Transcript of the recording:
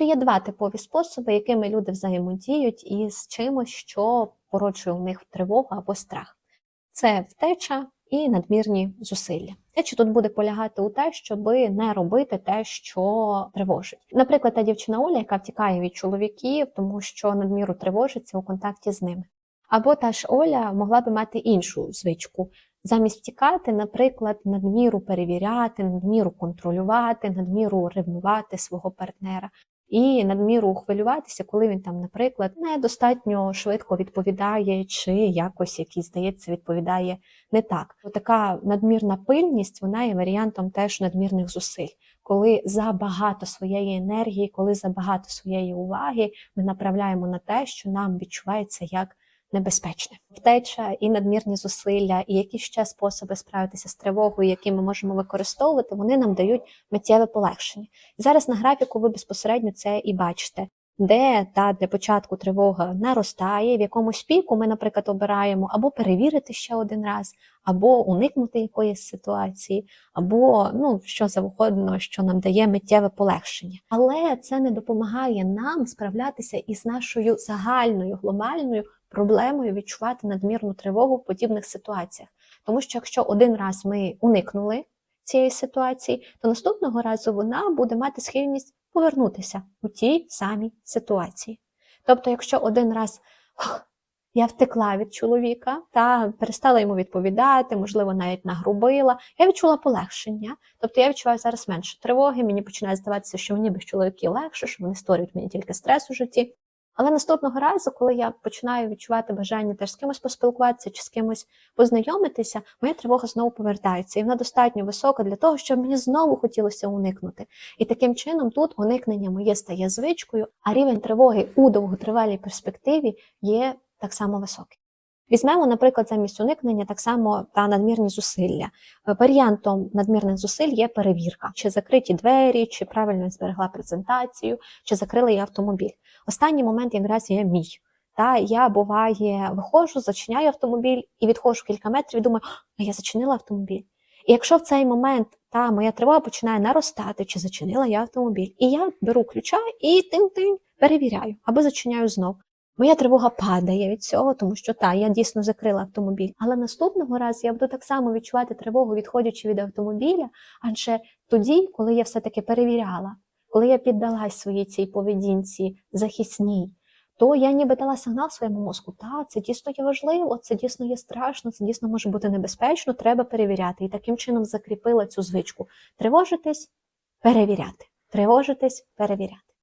Тобто є два типові способи, якими люди взаємодіють із чимось, що породжує у них тривогу або страх. Це втеча і надмірні зусилля. Втеча тут буде полягати у те, щоб не робити те, що тривожить. Наприклад, та дівчина Оля, яка втікає від чоловіків, тому що надміру тривожиться у контакті з ними. Або та ж Оля могла би мати іншу звичку. Замість втікати, наприклад, надміру перевіряти, надміру контролювати, надміру ревнувати свого партнера і надміру хвилюватися, коли він там, наприклад, недостатньо швидко відповідає, чи якось який, здається, відповідає не так. Така надмірна пильність вона є варіантом теж надмірних зусиль, коли забагато своєї енергії, коли забагато своєї уваги ми направляємо на те, що нам відчувається як небезпечне. Втеча і надмірні зусилля, і які ще способи справитися з тривогою, які ми можемо використовувати, вони нам дають миттєве полегшення. Зараз на графіку ви безпосередньо це і бачите. Де та для початку тривога наростає, в якомусь піку ми, наприклад, обираємо або перевірити ще один раз, або уникнути якоїсь ситуації, або ну що завгодно, що нам дає миттєве полегшення. Але це не допомагає нам справлятися із нашою загальною глобальною проблемою відчувати надмірну тривогу в подібних ситуаціях. Тому що якщо один раз ми уникнули цієї ситуації, то наступного разу вона буде мати схильність повернутися у тій самій ситуації. Тобто, якщо один раз «Ох, я втекла від чоловіка та перестала йому відповідати, можливо, навіть нагрубила, я відчула полегшення. Тобто я відчуваю зараз менше тривоги, мені починає здаватися, що мені без чоловіків легше, що вони створюють мені тільки стрес у житті. Але наступного разу, коли я починаю відчувати бажання теж з кимось поспілкуватися чи з кимось познайомитися, моя тривога знову повертається, і вона достатньо висока для того, щоб мені знову хотілося уникнути. І таким чином тут уникнення моє стає звичкою, а рівень тривоги у довготривалій перспективі є так само високий. Візьмемо, наприклад, замість уникнення так само та надмірні зусилля. Е, Варіантом надмірних зусиль є перевірка, чи закриті двері, чи правильно я зберегла презентацію, чи закрила я автомобіль. Останній момент якраз є мій. Та я буває, виходжу, зачиняю автомобіль і відходжу кілька метрів і думаю, а я зачинила автомобіль. І якщо в цей момент та моя тривога починає наростати, чи зачинила я автомобіль, і я беру ключа і тим-тим перевіряю або зачиняю знов. Моя тривога падає від цього, тому що та, я дійсно закрила автомобіль. Але наступного разу я буду так само відчувати тривогу, відходячи від автомобіля, адже тоді, коли я все-таки перевіряла, коли я піддалась своїй цій поведінці захисній, то я ніби дала сигнал своєму мозку, та це дійсно є важливо, це дійсно є страшно, це дійсно може бути небезпечно, треба перевіряти. І таким чином закріпила цю звичку. Тривожитись, перевіряти. Тривожитись, перевіряти.